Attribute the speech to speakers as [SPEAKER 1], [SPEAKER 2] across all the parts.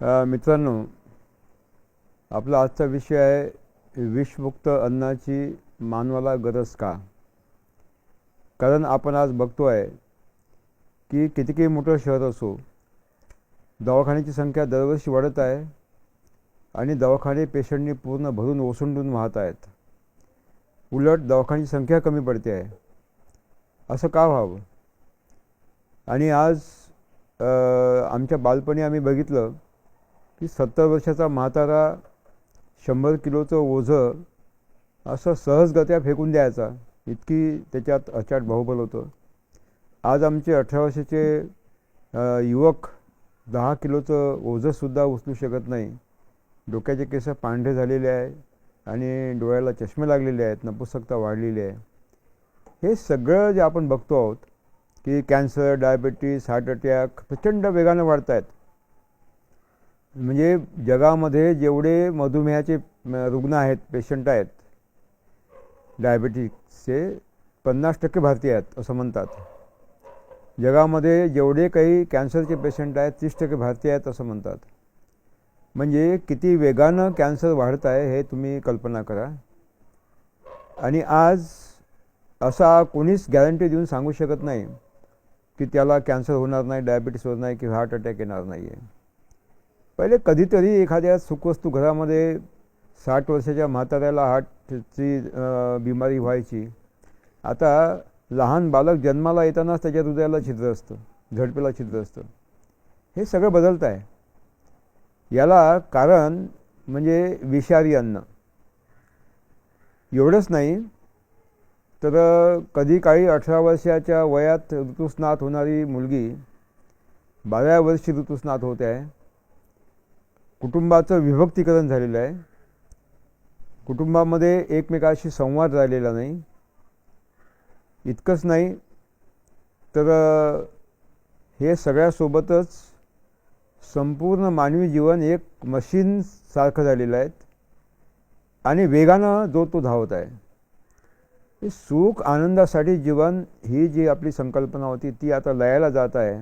[SPEAKER 1] मित्रांनो आपला आजचा विषय आहे विषमुक्त अन्नाची मानवाला गरज का? कारण आपण आज बघतो आहे की कितीकी मोठं शहर असो दवाखान्याची संख्या दरवर्षी वाढत आहे आणि दवाखाने पेशंटनी पूर्ण भरून ओसंडून वाहत आहेत. उलट दवाखान्याची संख्या कमी पडते आहे. असं का व्हावं? आणि आज आमच्या बालपणी आम्ही बघितलं की सत्तर वर्षाचा म्हातारा शंभर किलोचं ओझं असं सहजगत्या फेकून द्यायचा. इतकी त्याच्यात अचाट बाहुबल होतं. आज आमचे अठरा वर्षाचे युवक दहा किलोचं ओझंसुद्धा उचलू शकत नाही. डोक्याचे केस पांढरे झालेले आहे आणि डोळ्याला चष्मे लागलेले आहेत नपुसकता वाढलेली आहे. हे सगळं जे आपण बघतो आहोत की कॅन्सर डायबेटीस हार्ट अटॅक प्रचंड वेगानं वाढत आहेत म्हणजे जगामध्ये जेवढे मधुमेहाचे रुग्ण आहेत पेशंट आहेत डायबेटिक्सचे पन्नास टक्के भारतीय आहेत असं म्हणतात. जगामध्ये जेवढे काही कॅन्सरचे पेशंट आहेत तीस टक्के भारतीय आहेत असं म्हणतात. म्हणजे किती वेगानं कॅन्सर वाढत आहे हे तुम्ही कल्पना करा. आणि आज असा कोणीच गॅरंटी देऊन सांगू शकत नाही की त्याला कॅन्सर होणार नाही डायबिटीस होणार नाही किंवा हार्ट अटॅक येणार नाही आहे पहिले कधीतरी एखाद्या सुखवस्तू घरामध्ये साठ वर्षाच्या म्हाताऱ्याला हार्टची बिमारी व्हायची. आता लहान बालक जन्माला येतानाच त्याच्या हृदयाला छिद्र असतं झडपेला छिद्र असतं. हे सगळं बदलत आहे याला कारण म्हणजे विषारी अन्न. एवढंच नाही तर कधी काळी अठरा वर्षाच्या वयात ऋतुस्नात होणारी मुलगी बाराव्या वर्षी ऋतुस्नात होते. आहे कुटुंबाचं विभक्तीकरण झालेलं आहे. कुटुंबामध्ये एकमेकाशी संवाद राहिलेला नाही. इतकंच नाही तर हे सगळ्यासोबतच संपूर्ण मानवी जीवन एक मशीनसारखं झालेलं आहे आणि वेगानं जो तो धावत आहे. सुख आनंदासाठी जीवन ही जी आपली संकल्पना होती ती आता लयाला जात आहे.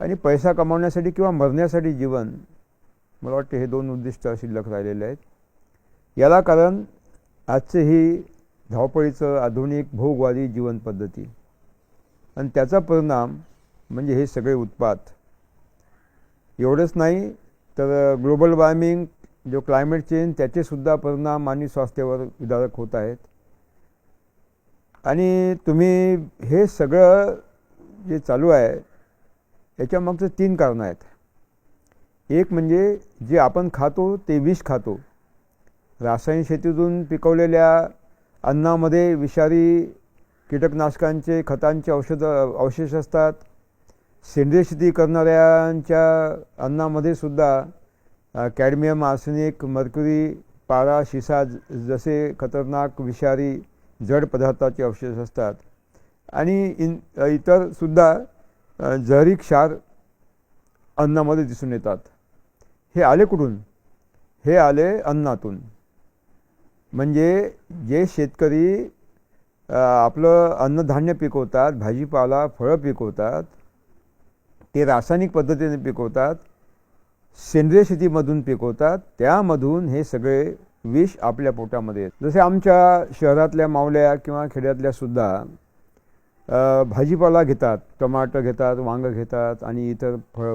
[SPEAKER 1] आणि पैसा कमावण्यासाठी किंवा मरण्यासाठी जीवन मला वाटतं हे दोन उद्दिष्ट शिल्लक राहिलेले आहेत. याला कारण आजचे ही धावपळीचं आधुनिक भोगवादी जीवन पद्धती. आणि त्याचा परिणाम म्हणजे हे सगळे उत्पात. एवढंच नाही तर ग्लोबल वॉर्मिंग जो क्लायमेट चेंज त्याचेसुद्धा परिणाम मानवी स्वास्थ्यावर विदारक होत आहेत. आणि तुम्ही हे सगळं जे चालू आहे याच्यामागचं तीन कारणं आहेत. एक म्हणजे जे आपण खातो ते विष खातो. रासायनिक शेतीतून पिकवलेल्या अन्नामध्ये विषारी कीटकनाशकांचे खतांचे औषधं अवशेष असतात. सेंद्रिय शेती करणाऱ्यांच्या अन्नामध्ये सुद्धा कॅडमियम आर्सेनिक मर्क्युरी पारा शिसा ज- जसे खतरनाक विषारी जड पदार्थाचे अवशेष असतात. आणि इन इतरसुद्धा जहरी क्षार अन्नामध्ये दिसून येतात. हे आले कुठून? हे आले अन्नातून. म्हणजे जे शेतकरी आपलं अन्नधान्य पिकवतात भाजीपाला फळं पिकवतात ते रासायनिक पद्धतीने पिकवतात सेंद्रिय शेतीमधून पिकवतात त्यामधून हे सगळे विष आपल्या पोटामध्ये जसे आमच्या शहरातल्या मावल्या किंवा खेड्यातल्यासुद्धा भाजीपाला घेतात टमाटर घेतात वांगं घेतात आणि इतर फळ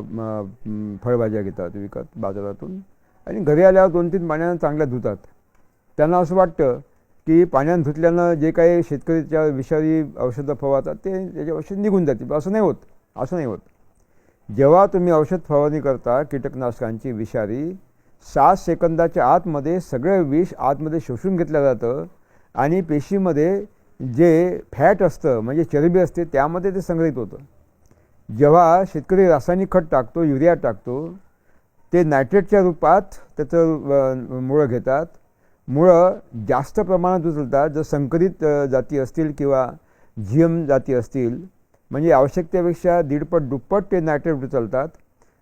[SPEAKER 1] फळभाज्या घेतात विकत बाजारातून. आणि घरी आल्यावर दोन तीन पाण्यानं चांगल्या धुतात. त्यांना असं वाटतं की पाण्यानं धुतल्यानं जे काही शेतकरीच्या विषारी औषधं फवारतात ते त्याचे औषध निघून जातील. असं नाही होत. असं नाही होत. जेव्हा तुम्ही औषध फवारणी करता कीटकनाशकांची विषारी सात सेकंदाच्या आतमध्ये सगळं विष आतमध्ये शोषून घेतलं जातं आणि पेशीमध्ये जे फॅट असतं म्हणजे चरबी असते त्यामध्ये ते संग्रहित होतं. जेव्हा शेतकरी रासायनिक खत टाकतो युरिया टाकतो ते नायट्रेटच्या रूपात त्याचं मुळं घेतात. मुळं जास्त प्रमाणात उचलतात. जर संकरित जाती असतील किंवा झी एम जाती असतील म्हणजे आवश्यकतेपेक्षा दीडपट दुप्पट ते नायट्रेट उचलतात.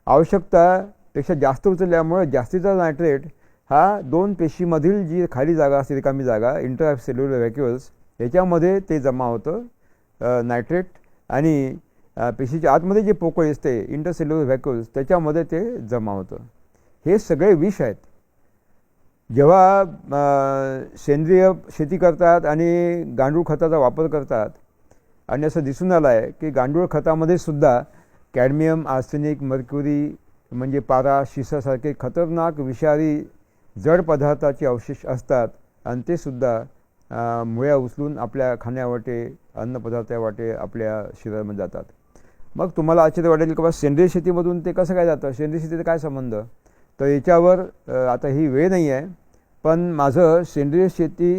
[SPEAKER 1] आवश्यकतापेक्षा जास्त उचलल्यामुळे जास्तीचा नायट्रेट हा दोन पेशीमधील जी खाली जागा असते रिकामी जागा इंटरसेल्युलर व्हॅक्युअल्स याच्यामध्ये ते जमा होतं नायट्रेट आणि पेशीच्या आतमध्ये जे पोकळी असते इंटरसेल्युलर व्हॅक्युल्स त्याच्यामध्ये ते जमा होतं. हे सगळे विष आहेत. जेव्हा सेंद्रिय शेती करतात आणि गांडूळ खताचा वापर करतात आणि असं दिसून आलं आहे की गांडूळ खतामध्ये सुद्धा कॅडमियम आर्सेनिक मर्क्युरी म्हणजे पारा शिसासारखे खतरनाक विषारी जड पदार्थाचे अवशेष असतात आणि ते सुद्धा मुळ्या उचलून आपल्या खाण्यावाटे अन्नपदार्थावाटे आपल्या शरीरामध्ये जातात. मग तुम्हाला आश्चर्य वाटेल की बाबा सेंद्रिय शेतीमधून ते कसं काय जातं? सेंद्रिय शेतीचा काय संबंध? तर याच्यावर आता ही वेळ नाही आहे पण माझं सेंद्रिय शेती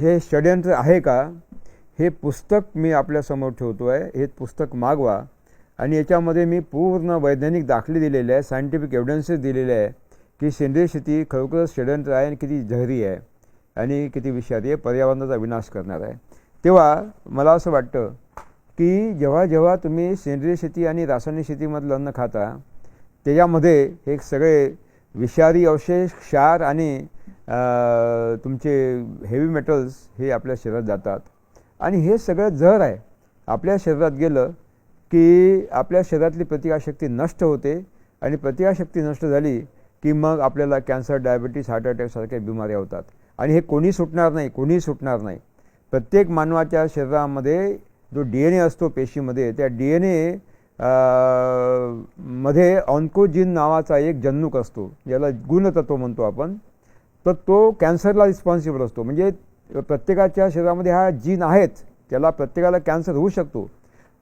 [SPEAKER 1] हे षडयंत्र आहे का? हे पुस्तक मी आपल्यासमोर ठेवतो आहे हे पुस्तक मागवा. आणि याच्यामध्ये मी पूर्ण वैज्ञानिक दाखले दिलेले आहे सायंटिफिक एव्हिडन्सेस दिलेले आहे की सेंद्रिय शेती खरोखरच षडयंत्र आहे आणि किती जहरी आहे. आणि किती विषारी आहे पर्यावरणाचा विनाश करणार आहे. तेव्हा मला असं वाटतं की जेव्हा जेव्हा तुम्ही सेंद्रिय शेती आणि रासायनिक शेतीमधलं अन्न खाता त्याच्यामध्ये हे सगळे विषारी अवशेष क्षार आणि तुमचे हेवी मेटल्स हे आपल्या शरीरात जातात. आणि हे सगळं जहर आहे. आपल्या शरीरात गेलं की आपल्या शरीरातली प्रतिकारशक्ती नष्ट होते आणि प्रतिकारशक्ती नष्ट झाली की मग आपल्याला कॅन्सर डायबिटीस हार्ट अटॅकसारख्या बिमाऱ्या होतात. आणि हे कोणी सुटणार नाही कोणी सुटणार नाही. प्रत्येक मानवाच्या शरीरामध्ये जो डी एन ए असतो पेशीमध्ये त्या डी एन ए मध्ये ऑन्कोजिन नावाचा एक जन्नुक असतो ज्याला गुणतत्व म्हणतो आपण. तर तो कॅन्सरला रिस्पॉन्सिबल असतो. म्हणजे प्रत्येकाच्या शरीरामध्ये हा जीन आहेच त्याला प्रत्येकाला कॅन्सर होऊ शकतो.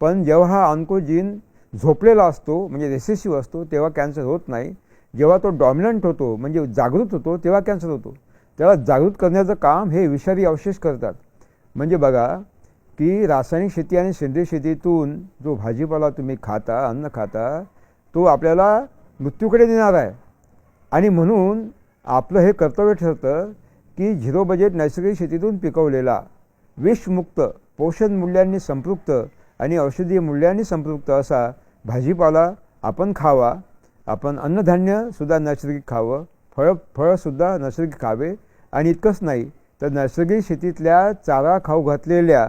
[SPEAKER 1] पण जेव्हा हा ऑन्कोजीन झोपलेला असतो म्हणजे रेसेसिव्ह असतो तेव्हा कॅन्सर होत नाही. जेव्हा तो डॉमिनंट होतो म्हणजे जागृत होतो तेव्हा कॅन्सर होतो. त्याला जागृत करण्याचं काम हे विषारी अवशेष करतात. म्हणजे बघा की रासायनिक शेती आणि सेंद्रिय शेतीतून जो भाजीपाला तुम्ही खाता अन्न खाता तो आपल्याला मृत्यूकडे नेणार आहे. आणि म्हणून आपलं हे कर्तव्य ठरतं की झिरो बजेट नैसर्गिक शेतीतून पिकवलेला विषमुक्त पोषण मूल्यांनी संपृक्त आणि औषधीय मूल्यांनी संपृक्त असा भाजीपाला आपण खावा. आपण अन्नधान्यसुद्धा नैसर्गिक खावं. फळं फळंसुद्धा नैसर्गिक खावे. आणि इतकंच नाही तर नैसर्गिक शेतीतल्या चारा खाऊ घातलेल्या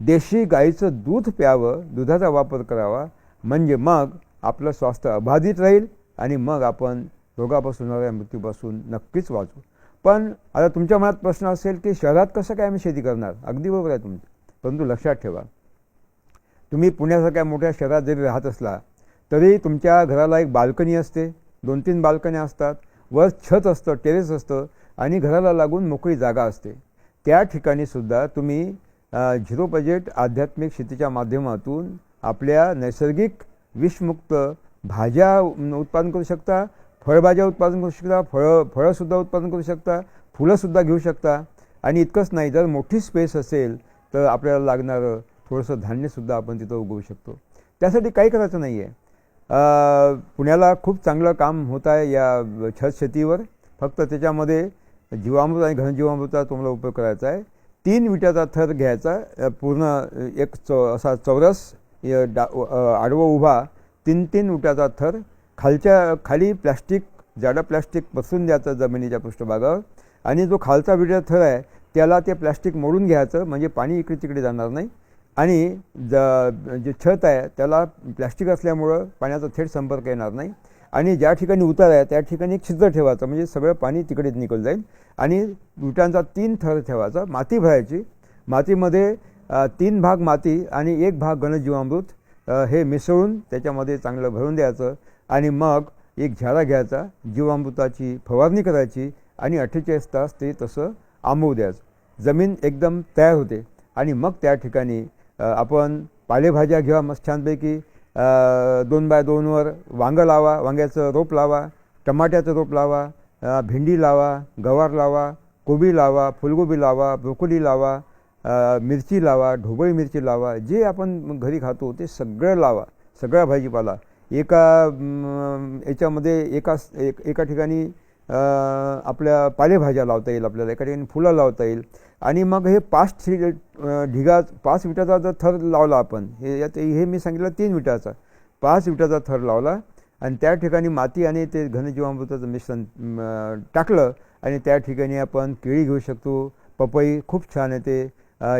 [SPEAKER 1] देशी गाईचं दूध प्यावं दुधाचा वापर करावा म्हणजे मग आपलं स्वास्थ्य अबाधित राहील आणि मग आपण रोगापासून होणाऱ्या मृत्यूपासून नक्कीच वाचू. पण आता तुमच्या मनात प्रश्न असेल की शहरात कसं काय आम्ही शेती करणार? अगदी बरोबर आहे तुमचं. परंतु लक्षात ठेवा तुम्ही पुण्यासारख्या मोठ्या शहरात जरी राहत असला तरी तुमच्या घराला एक बाल्कनी असते. दोन तीन बाल्कन्या असतात. वर छत असतं टेरेस असतं. आणि घराला लागून मोकळी जागा असते. त्या ठिकाणी सुद्धा तुम्ही झिरो बजेट आध्यात्मिक शेतीच्या माध्यमातून आपल्या नैसर्गिक विषमुक्त भाज्या उत्पादन करू शकता फळभाज्या उत्पादन करू शकता फळं फळंसुद्धा उत्पादन करू शकता फुलंसुद्धा घेऊ शकता. आणि इतकंच नाही जर मोठी स्पेस असेल तर आपल्याला लागणारं थोडंसं धान्यसुद्धा आपण तिथं उगवू शकतो. त्यासाठी काही करायचं नाही आहे पुण्याला खूप चांगलं काम होत आहे या छत शेतीवर. फक्त त्याच्यामध्ये जीवामृत आणि घनजीवामृताचा तुम्हाला उपयोग करायचा आहे. तीन विटाचा थर घ्यायचा पूर्ण एक चौ असा चौरस डा आडवा आडवं उभा तीन तीन विटाचा थर खालच्या खाली प्लॅस्टिक जाडं प्लॅस्टिक पसरून द्यायचं जमिनीच्या पृष्ठभागावर. आणि जो खालचा विटा थर आहे त्याला ते प्लॅस्टिक मोडून घ्यायचं म्हणजे पाणी इकडे तिकडे जाणार नाही. आणि ज जे छत आहे त्याला प्लॅस्टिक असल्यामुळं पाण्याचा थेट संपर्क येणार नाही. आणि ज्या ठिकाणी उतार आहे त्या ठिकाणी एक छिद्र ठेवायचं म्हणजे सगळं पाणी तिकडेच निघून जाईल. आणि विटांचा तीन थर ठेवायचा माती भरायची. मातीमध्ये तीन भाग माती आणि एक भाग घनजीवामृत हे मिसळून त्याच्यामध्ये चांगलं भरून द्यायचं. आणि मग एक झाडा घ्यायचा जीवामृताची फवारणी करायची आणि अठ्ठेचाळीस तास ते तसं आंबवू द्यायचं. जमीन एकदम तयार होते. आणि मग त्या ठिकाणी आपण पालेभाज्या घ्या मस्त छानपैकी. दोन बाय दोनवर वांगं लावा वांग्याचं रोप लावा टमाट्याचं रोप लावा भेंडी लावा गवार लावा कोबी लावा फुलगोबी लावा ब्रोकोली लावा मिरची लावा ढोबळी मिरची लावा जे आपण घरी खातो ते सगळं लावा सगळा भाजीपाला. एका याच्यामध्ये एका एक एका ठिकाणी आपल्या पालेभाज्या लावता येईल आपल्याला एका ठिकाणी फुलं लावता येईल. आणि मग हे पाच थ्री ढिगा पाच विटाचा जर थर लावला आपण हे यात हे मी सांगितलं तीन विटाचा. पाच विटाचा थर लावला आणि त्या ठिकाणी माती आणि ते घनजीवामृताचं मिश्रण टाकलं आणि त्या ठिकाणी आपण केळी घेऊ शकतो पपई खूप छान येते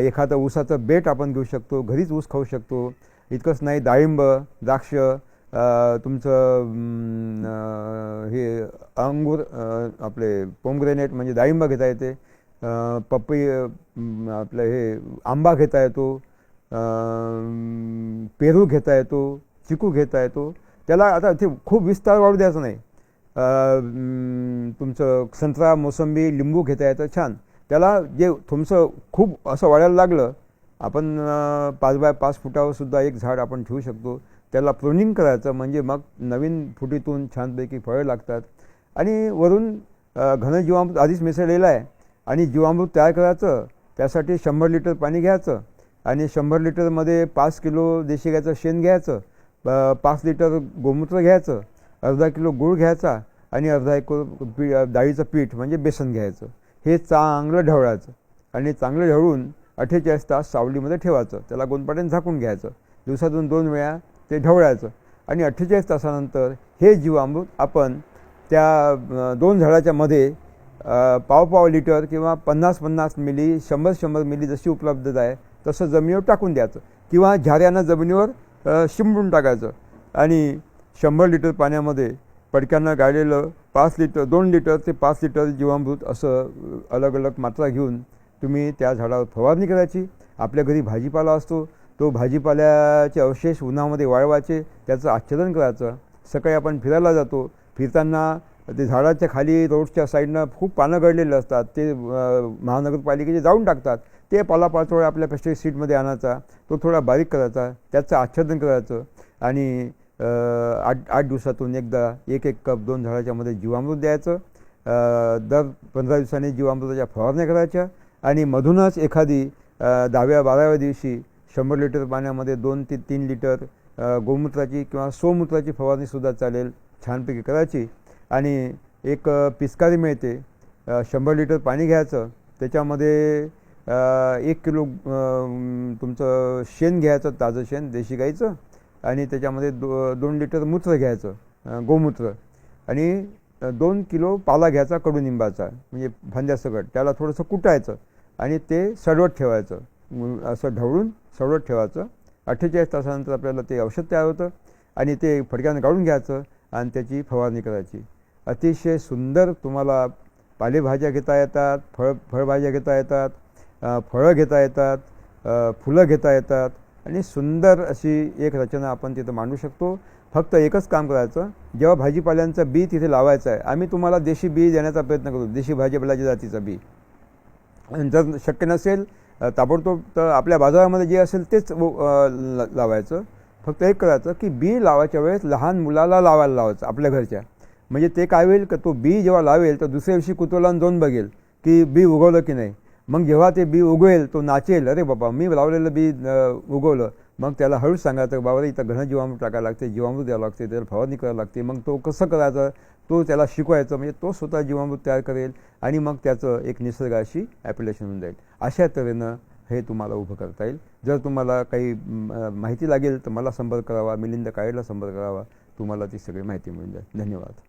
[SPEAKER 1] एखादं ऊसाचं बेट आपण घेऊ शकतो घरीच ऊस खाऊ शकतो. इतकंच नाही डाळिंब द्राक्ष तुमचं हे अंगूर आपले पोमग्रेनेट म्हणजे डाळिंब घेता येते. पपई आपलं हे आंबा घेता येतो. पेरू घेता येतो. चिकू घेता येतो. त्याला आता ते खूप विस्तार वाढू द्यायचा नाही. तुमचं संत्रा मोसंबी लिंबू घेता येतं. छान. त्याला जे तुमचं खूप असं वाढायला लागलं आपण पाच बाय पाच फुटावर सुद्धा एक झाड आपण ठेवू शकतो. त्याला प्रोनिंग करायचं म्हणजे मग नवीन फुटीतून छानपैकी फळं लागतात. आणि वरून घनजीवामृत आधीच मिसळलेलं आहे. आणि जीवामृत तयार करायचं त्यासाठी शंभर लिटर पाणी घ्यायचं आणि शंभर लिटरमध्ये पाच किलो देशी गायचं शेण घ्यायचं पाच लिटर गोमूत्र घ्यायचं अर्धा किलो गूळ घ्यायचा आणि अर्धा एक पी डाळीचं पीठ म्हणजे बेसन घ्यायचं. हे चांगलं ढवळायचं आणि चांगलं ढवळून अठ्ठेचाळीस तास सावलीमध्ये ठेवायचं. त्याला गोंदपाट्याने झाकून घ्यायचं. दिवसातून दोन वेळा ते ढवळायचं. आणि अठ्ठेचाळीस तासानंतर हे जीवामृत आपण त्या दोन झाडाच्या मध्ये पाव पाव लिटर किंवा पन्नास पन्नास मिली शंभर शंभर मिली जशी उपलब्धता आहे तसं जमिनीवर टाकून द्यायचं. किंवा झाऱ्यानं जमिनीवर अ, शिंपडून टाकायचं. आणि शंभर लिटर पाण्यामध्ये पडक्यांना गाळलेलं पाच लिटर दोन लिटर ते पाच लिटर जीवामृत असं अलग अलग मात्रा घेऊन तुम्ही त्या झाडावर फवारणी करायची. आपल्या घरी भाजीपाला असतो तो भाजीपाल्याचे अवशेष उन्हामध्ये वाळवायचे त्याचं आच्छादन करायचं. सकाळी आपण फिरायला जातो. फिरताना ते झाडाच्या खाली रोडच्या साईडनं खूप पानं गळलेले असतात. ते महानगरपालिकेचे जाऊन टाकतात. ते पालापाचोळा आपल्या पेस्टिक सीटमध्ये आणायचा. तो थोडा बारीक करायचा. त्याचं आच्छादन करायचं. आणि आठ आठ दिवसातून एकदा एक एक कप दोन झाडाच्या मध्ये जीवामृत द्यायचं. दर पंधरा दिवसांनी जीवामृताच्या फवारण्या करायच्या. आणि मधूनच एखादी दहाव्या बाराव्या दिवशी शंभर लिटर पाण्यामध्ये दोन ते तीन लिटर गोमूत्राची किंवा सोमूत्राची फवारणीसुद्धा चालेल छानपैकी करायची. आणि एक पिस्कारी पिचकारी मिळते शंभर लिटर पाणी घ्यायचं त्याच्यामध्ये एक किलो तुमचं शेण घ्यायचं ताजं शेण देशी गाईचं आणि त्याच्यामध्ये दो दोन लिटर मूत्र घ्यायचं गोमूत्र. आणि दोन किलो पाला घ्यायचा कडुनिंबाचा म्हणजे फांद्यासकट त्याला थोडंसं कुटायचं आणि ते सडवत ठेवायचं. असं ढवळून सडवत ठेवायचं. अठ्ठेचाळीस तासानंतर आपल्याला ते औषध तयार होतं आणि ते फडक्यानं काढून घ्यायचं आणि त्याची फवारणी करायची. अतिशय सुंदर तुम्हाला पालेभाज्या घेता येतात फळ फळभाज्या घेता येतात फळं घेता येतात फुलं घेता येतात आणि सुंदर अशी एक रचना आपण तिथं मांडू शकतो. फक्त एकच काम करायचं जेव्हा भाजीपाल्यांचं बी तिथे लावायचं आहे आम्ही तुम्हाला देशी बी देण्याचा प्रयत्न करू देशी भाजीपाल्याच्या जातीचं बी. आणि जर शक्य नसेल ताबडतोब तर आपल्या बाजारामध्ये जे असेल तेच लावायचं. फक्त एक करायचं की बी लावायच्या वेळेस लहान मुलाला लावायला लावायचं आपल्या घरच्या. म्हणजे ते काय होईल का तो बी जेव्हा लावेल तर दुसऱ्या दिवशी कुतूहलान जाऊन बघेल की बी उगवलं की नाही. मग जेव्हा ते बी उगवेल तो नाचेल अरे बाबा मी लावलेलं बी उगवलं. मग त्याला हळूच सांगायचं बाबा इथं घन जीवामृत टाकायला लागते जीवामृत द्यावं लागते त्याला फवारणी करायला लागते. मग तो कसं करायचं? तो त्याला शिकवायचं म्हणजे तो स्वतः जीवामृत तयार करेल आणि मग त्याचं एक निसर्गाशी ॲप्लिकेशन होऊन जाईल. अशा तऱ्हेनं हे तुम्हाला उभं करता येईल. जर तुम्हाला काही माहिती लागेल तर मला संपर्क करावा मिलिंद काळेला संपर्क करावा तुम्हाला ती सगळी माहिती मिळून जाईल. धन्यवाद.